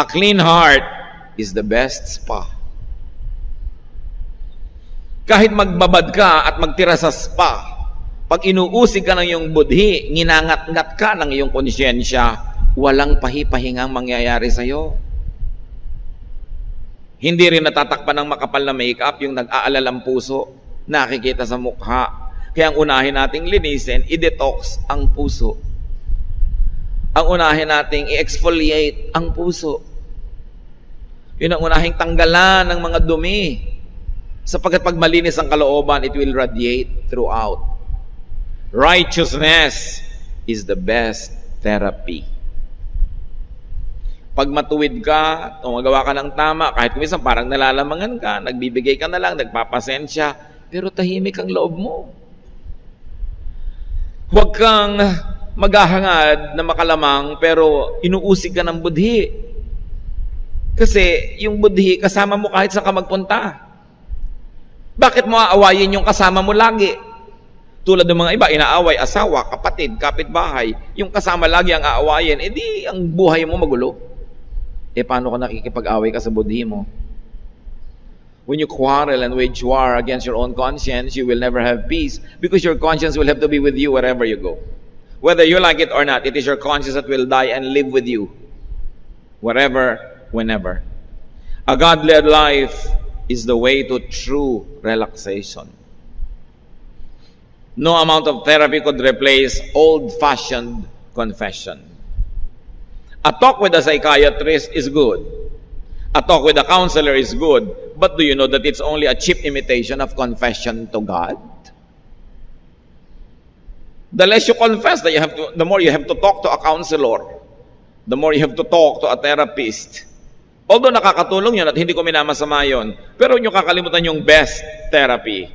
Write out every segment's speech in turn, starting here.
A clean heart is the best spa. Kahit magbabad ka at magtira sa spa, pag inuusig ka ng iyong budhi, nginangat-ngat ka ng iyong konsyensya, walang pahipahingang mangyayari sa iyo. Hindi rin natatakpan ng makapal na makeup yung nag-aalalang puso, nakikita sa mukha. Kaya ang unahin nating linisin, i-detox ang puso. Ang unahin nating i-exfoliate ang puso. Yun ang unahing tanggalan ng mga dumi. Sapagkat pag malinis ang kalooban, it will radiate throughout. Righteousness is the best therapy. Pag matuwid ka, tumagawa ka ng tama, kahit minsan parang nalalamangan ka, nagbibigay ka na lang, nagpapasensya, pero tahimik ang loob mo. Huwag kang maghahangad na makalamang, pero inuusig ka ng budhi. Kasi yung budhi, kasama mo kahit saan ka magpunta. Bakit mo aawayin yung kasama mo lagi? Tulad ng mga iba, inaaway asawa, kapatid, kapitbahay. Yung kasama lagi ang aawayin, edi ang buhay mo magulo. Eh, paano ka nakikipag-away ka sa budhi mo? When you quarrel and wage war against your own conscience, you will never have peace because your conscience will have to be with you wherever you go. Whether you like it or not, it is your conscience that will die and live with you wherever, whenever. A God-led life is the way to true relaxation. No amount of therapy could replace old-fashioned confession. A talk with a psychiatrist is good. A talk with a counselor is good. But do you know that it's only a cheap imitation of confession to God? The less you confess, that you have to, the more you have to talk to a counselor. The more you have to talk to a therapist. Although nakakatulong yun at hindi ko minamasama yun, pero nyo kakalimutan yung best therapy.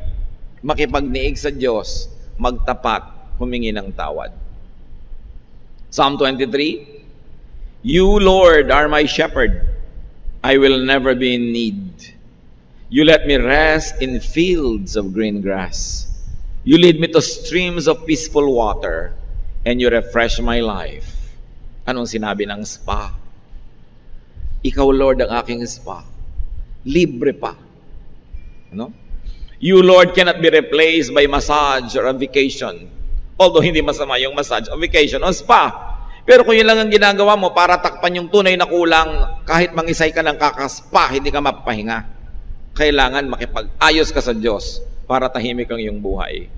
Makipagniig sa Diyos, magtapat, humingi ng tawad. Psalm 23, You, Lord, are my shepherd. I will never be in need. You let me rest in fields of green grass. You lead me to streams of peaceful water, and you refresh my life. Anong sinabi ng spa? Ikaw, Lord, ang aking spa. Libre pa. Ano? You, Lord, cannot be replaced by massage or a vacation. Although hindi masama yung massage o vacation o spa. Pero kung yun lang ang ginagawa mo para takpan yung tunay na kulang, kahit mangisay ka ng kakaspa, hindi ka mapapahinga. Kailangan makipag-ayos ka sa Diyos para tahimik ang iyong buhay.